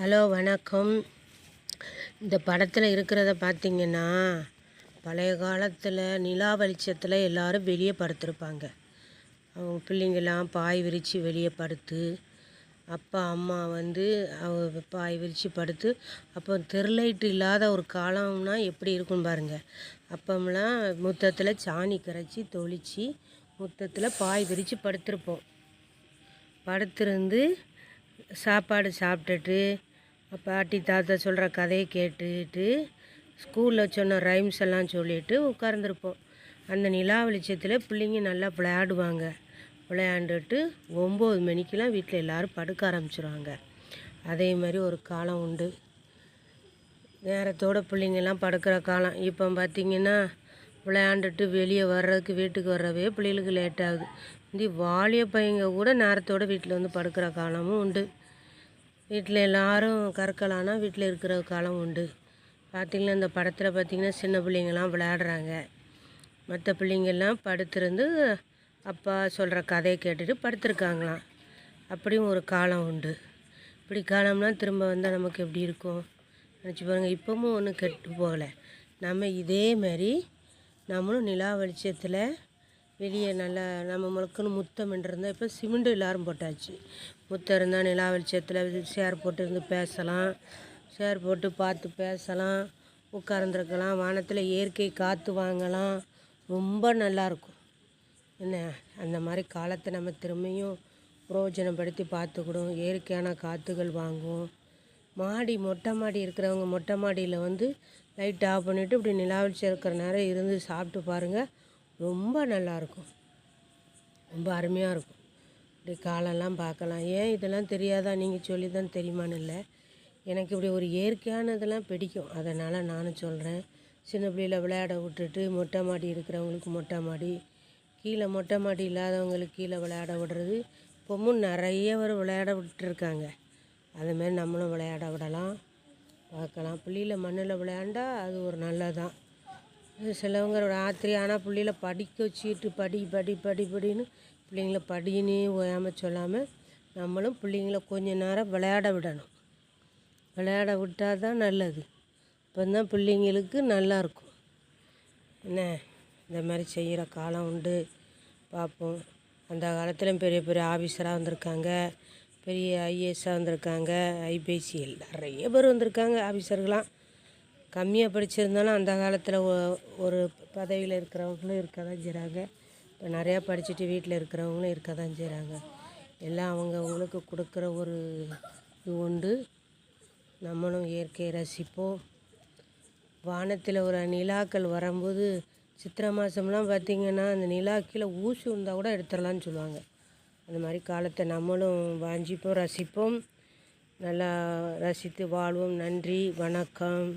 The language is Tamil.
ஹலோ வணக்கம். இந்த படத்தில் இருக்கிறத பார்த்தீங்கன்னா பழைய காலத்தில் நிலா வெளிச்சத்தில் எல்லோரும் வெளியே படுத்திருப்பாங்க. அவங்க பிள்ளைங்கள்லாம் பாய் விரித்து வெளியே படுத்து அப்பா அம்மா வந்து அவ பாய் விரித்து படுத்து அப்போ தெருலைட்டு இல்லாத ஒரு காலம்னா எப்படி இருக்கும் பாருங்கள் அப்போம்லாம் முத்தத்தில் சாணி கரைச்சி தொளித்து முத்தத்தில் பாய் விரித்து படுத்திருப்போம். படுத்திருந்து சாப்பாடு சாப்பிட்டுட்டு பாட்டி தாத்தா சொல்கிற கதையை கேட்டுட்டு ஸ்கூலில் சொன்ன ரைம்ஸ் எல்லாம் சொல்லிவிட்டு உட்கார்ந்துருப்போம். அந்த நிலா வெளிச்சத்தில் பிள்ளைங்க நல்லா விளையாடுவாங்க. விளையாண்டுட்டு ஒம்பது மணிக்கெலாம் வீட்டில் எல்லோரும் படுக்க ஆரம்பிச்சிருவாங்க. அதே மாதிரி ஒரு காலம் உண்டு. நேரத்தோட பிள்ளைங்கள்லாம் படுக்கிற காலம். இப்போ பார்த்திங்கன்னா விளையாண்டுட்டு வெளியே வர்றதுக்கு வீட்டுக்கு வர்றவே பிள்ளைகளுக்கு லேட் ஆகுது. இந்த வாலிய பையங்க கூட நேரத்தோட வீட்டில் வந்து படுக்கிற காலமும் உண்டு. வீட்டில் எல்லோரும் கற்கலான்னா வீட்டில் இருக்கிற காலம் உண்டு. பார்த்திங்கன்னா இந்த படத்தில் பார்த்திங்கன்னா சின்ன பிள்ளைங்கள்லாம் விளையாடுறாங்க. மற்ற பிள்ளைங்கள்லாம் படுத்திருந்து அப்பா சொல்கிற கதையை கேட்டுட்டு படுத்திருக்காங்களாம். அப்படியும் ஒரு காலம் உண்டு. இப்படி காலம்லாம் திரும்ப வந்தால் நமக்கு எப்படி இருக்கும்? நினச்சி பாருங்கள் இப்போவும் ஒன்றும் கெட்டு போகலை. நம்ம இதே மாதிரி நம்மளும் நிலா வெளிச்சத்தில் வெளியே நல்லா நம்ம முழுக்கன்னு முத்தம் இருந்தால் இப்போ சிமெண்ட் எல்லோரும் போட்டாச்சு. முத்தம் இருந்தால் நிலா வெளிச்சத்தில் சேர் போட்டு இருந்து பேசலாம். சேர் போட்டு பார்த்து பேசலாம். உட்கார்ந்துருக்கலாம். வானத்தில் இயற்கை காற்று வாங்கலாம். ரொம்ப நல்லாயிருக்கும் என்ன? அந்த மாதிரி காலத்தை நம்ம திரும்பியும் பிரயோஜனப்படுத்தி பார்த்துக்கிடும். இயற்கையான காற்றுகள் வாங்குவோம் மாடி மொட்டை மாடி இருக்கிறவங்க மொட்டை மாடியில் வந்து லைட் ஆஃப் பண்ணிவிட்டு இப்படி நிலா இருக்கிற நேரம் இருந்து சாப்பிட்டு பாருங்கள் ரொம்ப நல்லாயிருக்கும். ரொம்ப அருமையாக இருக்கும். இப்படி காலெல்லாம் பார்க்கலாம். ஏன் இதெல்லாம் தெரியாதா? நீங்கள் சொல்லி தான் தெரியுமான்னு இல்லை. எனக்கு இப்படி ஒரு இயற்கையானதெல்லாம் பிடிக்கும். அதனால் நானும் சொல்கிறேன் சின்ன பிள்ளையில் விளையாட விட்டுட்டு மொட்டை மாடி இருக்கிறவங்களுக்கு மொட்டை மாடி கீழே மொட்டை மாடி இல்லாதவங்களுக்கு கீழே விளையாட விடுறது. இப்போவும் நிறைய பேர் விளையாட விட்டுருக்காங்க. அதுமாரி நம்மளும் விளையாட விடலாம். பார்க்கலாம். புள்ளியில் மண்ணில் விளையாண்டா அது ஒரு நல்லதான். சிலவங்க ராத்திரி ஆனால் பிள்ளைகள படிக்க வச்சுட்டு படி படி படி படின்னு பிள்ளைங்கள படின்னு ஓயாமல் சொல்லாமல் நம்மளும் பிள்ளைங்கள கொஞ்ச நேரம் விளையாட விடணும். விளையாட விட்டால் தான் நல்லது. இப்போ தான் பிள்ளைங்களுக்கு நல்லாயிருக்கும் என்ன? இந்த மாதிரி செய்கிற காலம் உண்டு. பார்ப்போம். அந்த காலத்தில் பெரிய பெரிய ஆஃபீஸராக வந்திருக்காங்க. பெரிய ஐஏஎஸ்ஸாக வந்திருக்காங்க. ஐபிஎஸ்சி நிறைய பேர் வந்திருக்காங்க ஆஃபீஸர்களாம் கம்மியாக படிச்சிருந்தாலும் அந்த காலத்தில் ஒரு பதவியில் இருக்கிறவங்களும் இருக்க தான் செய்கிறாங்க இப்போ நிறையா படிச்சுட்டு வீட்டில் இருக்கிறவங்களும் இருக்க தான் செய்கிறாங்க எல்லாம் அவங்க அவங்களுக்கு கொடுக்குற ஒரு இது உண்டு. நம்மளும் இயற்கையை ரசிப்போம். வானத்தில் ஒரு நிலாக்கள் வரும்போது சித்திரை மாதம்லாம் பார்த்திங்கன்னா அந்த நிலா கீழே ஊசி இருந்தால் கூட எடுத்துடலான்னு சொல்லுவாங்க. அந்த மாதிரி காலத்தை நம்மளும் வாஞ்சிப்போம் ரசிப்போம். நல்லா ரசித்து வாழ்வோம். நன்றி வணக்கம்.